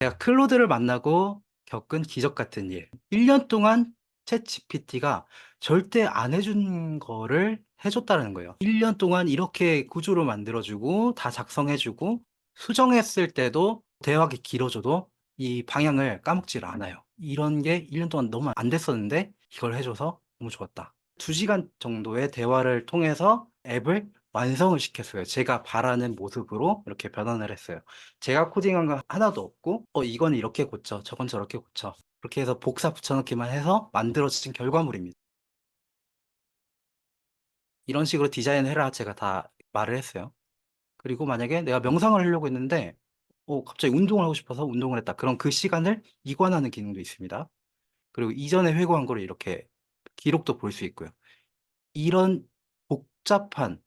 제가 클로드를 만나고 겪은 기적 같은 일. 1년 동안 챗 GPT가 절대 안 해준 거를 해줬다는 거예요. 1년 동안 이렇게 구조를 만들어주고 다 작성해주고 수정했을 때도 대화가 길어져도 이 방향을 까먹질 않아요. 이런 게 1년 동안 너무 안 됐었는데 이걸 해줘서 너무 좋았다. 2시간 정도의 대화를 통해서 앱을 완성을 시켰어요. 제가 바라는 모습으로 이렇게 변환을 했어요. 제가 코딩한 거 하나도 없고, 어, 이건 이렇게 고쳐, 저건 저렇게 고쳐. 그렇게 해서 복사 붙여넣기만 해서 만들어진 결과물입니다. 이런 식으로 디자인해라 제가 다 말을 했어요. 그리고 만약에 내가 명상을 하려고 했는데, 어, 갑자기 운동을 하고 싶어서 운동을 했다. 그럼 그 시간을 이관하는 기능도 있습니다. 그리고 이전에 회고한 거를 이렇게 기록도 볼 수 있고요. 이런 복잡한,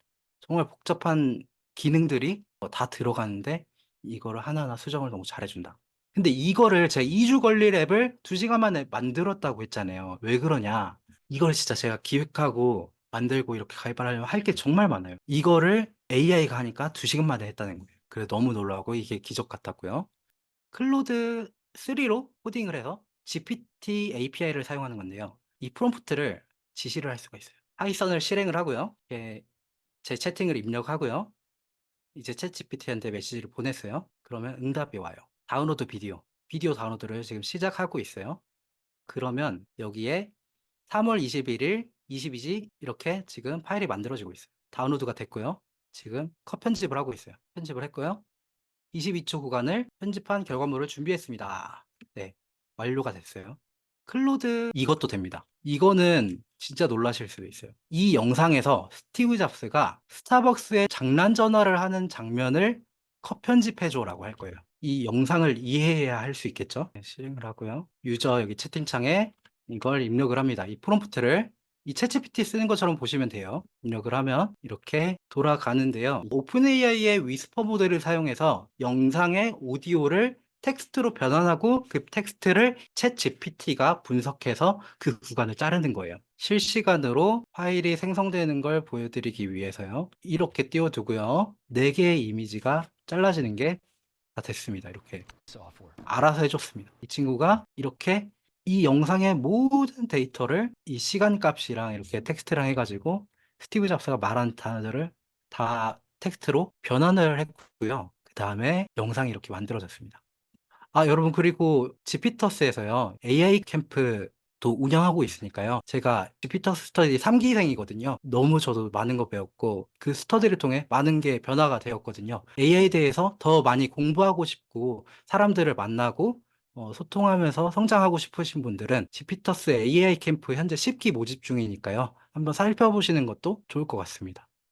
정말 복잡한 기능들이 어, 다 들어가는데 이거를 하나하나 수정을 너무 잘해준다. 근데 이거를 제가 2주 걸릴 앱을 2시간 만에 만들었다고 했잖아요. 왜 그러냐? 이걸 진짜 제가 기획하고 만들고 이렇게 가입하려면 할 게 정말 많아요. 이거를 AI가 하니까 2시간 만에 했다는 거예요. 그래 너무 놀라고 이게 기적 같았고요. 클로드 3로 코딩을 해서 GPT API를 사용하는 건데요. 이 프롬프트를 지시를 할 수가 있어요. 파이썬을 실행을 하고요. 제 채팅을 입력하고요. 이제 챗 GPT한테 메시지를 보냈어요. 그러면 응답이 와요. 다운로드 비디오. 비디오 다운로드를 지금 시작하고 있어요. 그러면 여기에 3월 21일 22시 이렇게 지금 파일이 만들어지고 있어요. 다운로드가 됐고요. 지금 컷 편집을 하고 있어요. 편집을 했고요. 22초 구간을 편집한 결과물을 준비했습니다. 네, 완료가 됐어요. 클로드 이것도 됩니다. 이거는 진짜 놀라실 수도 있어요. 이 영상에서 스티브 잡스가 스타벅스에 장난 전화를 하는 장면을 컷 편집해줘라고 할 거예요. 이 영상을 이해해야 할 수 있겠죠? 네, 실행을 하고요. 유저 여기 채팅창에 이걸 입력을 합니다. 이 프롬프트를 이 챗GPT 쓰는 것처럼 보시면 돼요. 입력을 하면 이렇게 돌아가는데요. 오픈AI의 위스퍼 모델을 사용해서 영상의 오디오를 텍스트로 변환하고 그 텍스트를 챗 GPT가 분석해서 그 구간을 자르는 거예요. 실시간으로 파일이 생성되는 걸 보여드리기 위해서요. 이렇게 띄워두고요. 4개의 이미지가 잘라지는 게 다 됐습니다. 이렇게 알아서 해줬습니다. 이 친구가 이렇게 이 영상의 모든 데이터를 이 시간 값이랑 이렇게 텍스트랑 해가지고 스티브 잡스가 말한 단어들을 다 텍스트로 변환을 했고요. 그 다음에 영상이 이렇게 만들어졌습니다. 아, 여러분, 그리고 지피터스에서요, AI 캠프도 운영하고 있으니까요. 제가 지피터스 스터디 3기생이거든요. 너무 저도 많은 거 배웠고, 그 스터디를 통해 많은 게 변화가 되었거든요. AI에 대해서 더 많이 공부하고 싶고, 사람들을 만나고, 어, 소통하면서 성장하고 싶으신 분들은 지피터스 AI 캠프 현재 10기 모집 중이니까요. 한번 살펴보시는 것도 좋을 것 같습니다.